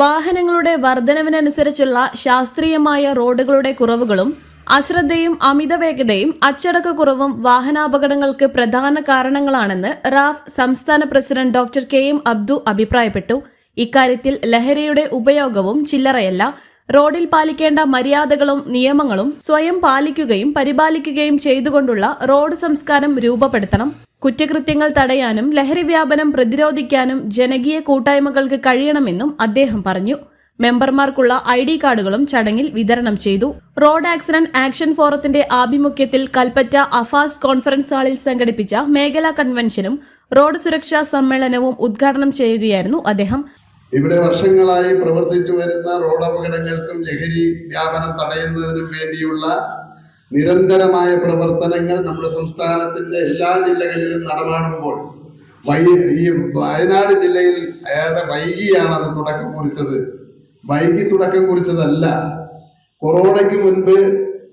വാഹനങ്ങളുടെ വർധനവിനനുസരിച്ചുള്ള ശാസ്ത്രീയമായ റോഡുകളുടെ കുറവുകളും അശ്രദ്ധയും അമിതവേഗതയും അച്ചടക്കക്കുറവും വാഹനാപകടങ്ങൾക്ക് പ്രധാന കാരണങ്ങളാണെന്ന് റാഫ് സംസ്ഥാന president doctor K M Abdu അഭിപ്രായപ്പെട്ടു. ഇക്കാര്യത്തിൽ ലഹരിയുടെ ഉപയോഗവും ചില്ലറയല്ല. റോഡിൽ പാലിക്കേണ്ട മര്യാദകളും നിയമങ്ങളും സ്വയം പാലിക്കുകയും പരിപാലിക്കുകയും ചെയ്തുകൊണ്ടുള്ള റോഡ് സംസ്കാരം രൂപപ്പെടുത്തണം. കുറ്റകൃത്യങ്ങൾ തടയാനും ലഹരി വ്യാപനം പ്രതിരോധിക്കാനും ജനകീയ കൂട്ടായ്മകൾക്ക് കഴിയണമെന്നും അദ്ദേഹം പറഞ്ഞു. മെമ്പർമാർക്കുള്ള ഐ ഡി കാർഡുകളും ചടങ്ങിൽ വിതരണം ചെയ്തു. റോഡ് ആക്സിഡന്റ് ആക്ഷൻ ഫോറത്തിന്റെ ആഭിമുഖ്യത്തിൽ കൽപ്പറ്റ അഫാസ് കോൺഫറൻസ് ഹാളിൽ സംഘടിപ്പിച്ച മേഖലാ കൺവെൻഷനും റോഡ് സുരക്ഷാ സമ്മേളനവും ഉദ്ഘാടനം ചെയ്യുകയായിരുന്നു അദ്ദേഹം. ഇവിടെ വർഷങ്ങളായി പ്രവർത്തിച്ചു വരുന്ന റോഡ് അപകടങ്ങൾക്കും ലഹരി വ്യാപനം തടയുന്നതിനും വേണ്ടിയുള്ള നിരന്തരമായ പ്രവർത്തനങ്ങൾ നമ്മുടെ സംസ്ഥാനത്തിന്റെ എല്ലാ ജില്ലകളിലും നടമാടുമ്പോൾ വൈ ഈ വയനാട് ജില്ലയിൽ ഏറെ വൈകിയാണ് അത് തുടക്കം കുറിച്ചത്. വൈകി തുടക്കം കുറിച്ചതല്ല. കൊറോണയ്ക്ക് മുൻപ്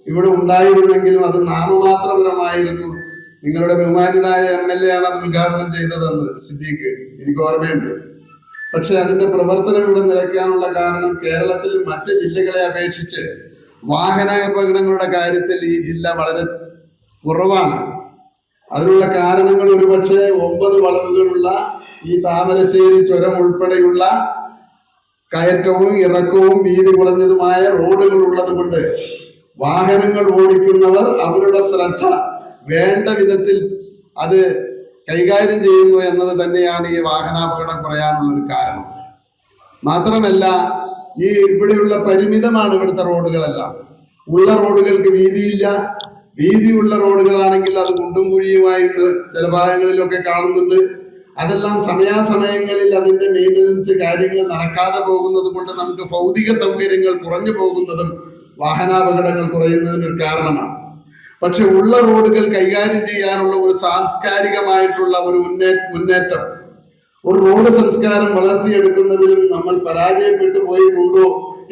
ഇവിടെ ഉണ്ടായിരുന്നെങ്കിലും അത് നാമമാത്രപരമായിരുന്നു. നിങ്ങളുടെ ബഹുമാനായ എം എൽ എ ആണ് അത് ഉദ്ഘാടനം ചെയ്തതെന്ന് സിദ്ദീഖ് എനിക്ക് ഓർമ്മയുണ്ട്. പക്ഷെ അതിന്റെ പ്രവർത്തനം ഇവിടെ നിലയ്ക്കാനുള്ള കാരണം കേരളത്തിൽ മറ്റ് ജില്ലകളെ അപേക്ഷിച്ച് വാഹനാപകടങ്ങളുടെ കാര്യത്തിൽ ഈ ജില്ല വളരെ കുറവാണ്. അതിനുള്ള കാരണങ്ങൾ ഒരുപക്ഷെ ഒമ്പത് വളവുകളുള്ള ഈ താമരശ്ശേരി ചുരം ഉൾപ്പെടെയുള്ള കയറ്റവും ഇറക്കവും വീതി കുറഞ്ഞതുമായ റോഡുകൾ ഉള്ളതുകൊണ്ട് വാഹനങ്ങൾ ഓടിക്കുന്നവർ അവരുടെ ശ്രദ്ധ വേണ്ട വിധത്തിൽ അത് കൈകാര്യം ചെയ്യുന്നു എന്നത് തന്നെയാണ് ഈ വാഹനാപകടം കുറയാനുള്ള ഒരു കാരണം. മാത്രമല്ല ഈ ഇവിടെയുള്ള പരിമിതമാണ് ഇവിടുത്തെ റോഡുകളെല്ലാം. ഉള്ള റോഡുകൾക്ക് വീതിയില്ല. വീതിയുള്ള റോഡുകളാണെങ്കിൽ അത് കുണ്ടും കുഴിയുമായി ചില ഭാഗങ്ങളിലൊക്കെ കാണുന്നുണ്ട്. അതെല്ലാം സമയാസമയങ്ങളിൽ അതിന്റെ മെയിന്റനൻസ് കാര്യങ്ങൾ നടക്കാതെ പോകുന്നത് കൊണ്ട് നമുക്ക് ഭൗതിക സൗകര്യങ്ങൾ കുറഞ്ഞു പോകുന്നതും വാഹനാപകടങ്ങൾ കുറയുന്നതിന് ഒരു കാരണമാണ്. പക്ഷെ ഉള്ള റോഡുകൾ കൈകാര്യം ചെയ്യാനുള്ള ഒരു സാംസ്കാരികമായിട്ടുള്ള ഒരു മുന്നേ മുന്നേറ്റം ഒരു റോഡ് സംസ്കാരം വളർത്തിയെടുക്കുന്നതിലും നമ്മൾ പരാജയപ്പെട്ടു പോയിട്ടുണ്ടോ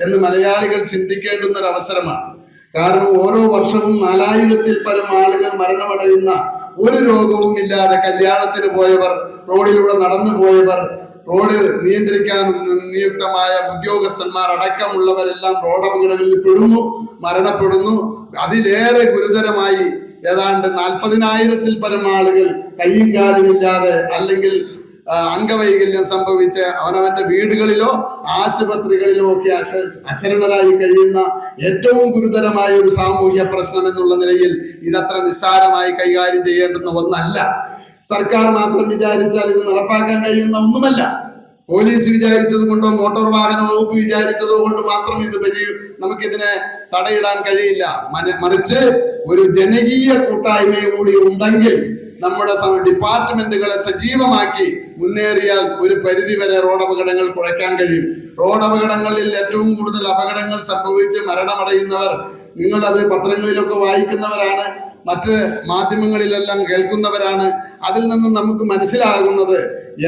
എന്ന് മലയാളികൾ ചിന്തിക്കേണ്ടുന്ന ഒരു അവസരമാണ് കാരണം ഓരോ വർഷവും നാലായിരത്തിൽ പരം ആളുകൾ മരണമടയുന്ന ഒരു രോഗവും ഇല്ലാതെ കല്യാണത്തിന് പോയവർ റോഡിലൂടെ നടന്നു പോയവർ റോഡ് നിയന്ത്രിക്കാൻ നിയുക്തമായ ഉദ്യോഗസ്ഥന്മാർ അടക്കമുള്ളവരെല്ലാം റോഡ് അപകടങ്ങളിൽ പെടുന്നു മരണപ്പെടുന്നു. അതിലേറെ ഗുരുതരമായി ഏതാണ്ട് നാൽപ്പതിനായിരത്തിൽ പരം ആളുകൾ കയ്യും കാലുമില്ലാതെ അല്ലെങ്കിൽ അംഗവൈകല്യം സംഭവിച്ച് അവനവന്റെ വീടുകളിലോ ആശുപത്രികളിലോ ഒക്കെ അശ അശരണരായി കഴിയുന്ന ഏറ്റവും ഗുരുതരമായ ഒരു സാമൂഹ്യ പ്രശ്നം എന്നുള്ള നിലയിൽ ഇതത്ര നിസ്സാരമായി കൈകാര്യം ചെയ്യേണ്ടുന്ന ഒന്നല്ല. സർക്കാർ മാത്രം വിചാരിച്ചാൽ ഇത് നടപ്പാക്കാൻ കഴിയുന്ന ഒന്നുമല്ല. പോലീസ് വിചാരിച്ചത് കൊണ്ടോ മോട്ടോർ വാഹന വകുപ്പ് വിചാരിച്ചതോ കൊണ്ട് മാത്രം ഇത് പരി- നമുക്കിതിനെ തടയിടാൻ കഴിയില്ല. മറിച്ച് ഒരു ജനകീയ കൂട്ടായ്മ കൂടി ഉണ്ടെങ്കിൽ നമ്മുടെ ഡിപ്പാർട്ട്മെന്റുകളെ സജീവമാക്കി മുന്നേറിയാൽ ഒരു പരിധി വരെ റോഡ് അപകടങ്ങൾ കുറയ്ക്കാൻ കഴിയും. റോഡ് അപകടങ്ങളിൽ ഏറ്റവും കൂടുതൽ അപകടങ്ങൾ സംഭവിച്ച് മരണമടയുന്നവർ നിങ്ങൾ അത് പത്രങ്ങളിലൊക്കെ വായിക്കുന്നവരാണ് മറ്റ് മാധ്യമങ്ങളിലെല്ലാം കേൾക്കുന്നവരാണ്. അതിൽ നിന്ന് നമുക്ക് മനസ്സിലാകുന്നത്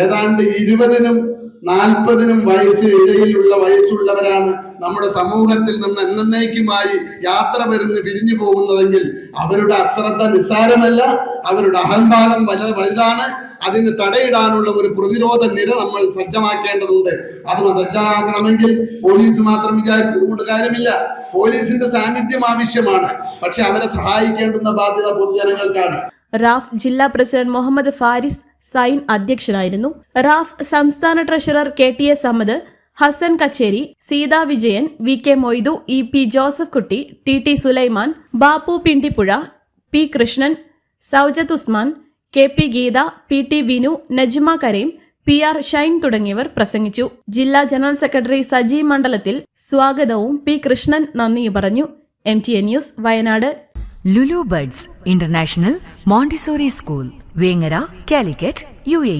ഏതാണ്ട് ഇരുപതിനും നാൽപ്പതിനും വയസ്സ് ഇടയിലുള്ള വയസ്സുള്ളവരാണ് നമ്മുടെ സമൂഹത്തിൽ നിന്ന് എന്നേക്കുമായി യാത്ര വരുന്ന് പിരിഞ്ഞു പോകുന്നതെങ്കിൽ അവരുടെ അശ്രദ്ധ നിസ്സാരമല്ല അവരുടെ അഹംഭാഗം വല വലുതാണ്. അതിന് തടയിടാനുള്ള ഒരു പ്രതിരോധ നിര നമ്മൾ സജ്ജമാക്കേണ്ടതുണ്ട്. അത് സജ്ജമാക്കണമെങ്കിൽ പോലീസ് മാത്രം വിചാരിച്ചുകൊണ്ട് കാര്യമില്ല. പോലീസിന്റെ സാന്നിധ്യം ആവശ്യമാണ്. പക്ഷെ അവരെ സഹായിക്കേണ്ടുന്ന ബാധ്യത പൊതുജനങ്ങൾക്കാണ്. റാഫ് ജില്ലാ പ്രസിഡന്റ് മുഹമ്മദ് ഫാരിസ് സൈൻ അധ്യക്ഷനായിരുന്നു. റാഫ് സംസ്ഥാന treasurer K T S Ahammed Hassan Kacheri Seetha Vijayan V K Moidu E P Joseph Kutty T T Sulaiman Bappu Pindipuzha P Krishnan Saujath Usman K P Geetha P T Vinu Najma Kareem P R Shine തുടങ്ങിയവർ പ്രസംഗിച്ചു. ജില്ലാ general secretary Saji മണ്ഡലത്തിൽ സ്വാഗതവും P Krishnan നന്ദി പറഞ്ഞു. M T N news Wayanad. Lulu buds international Montessori school Vengara Calicut U A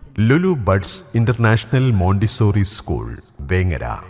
Lulu buds international Montessori school Vengara.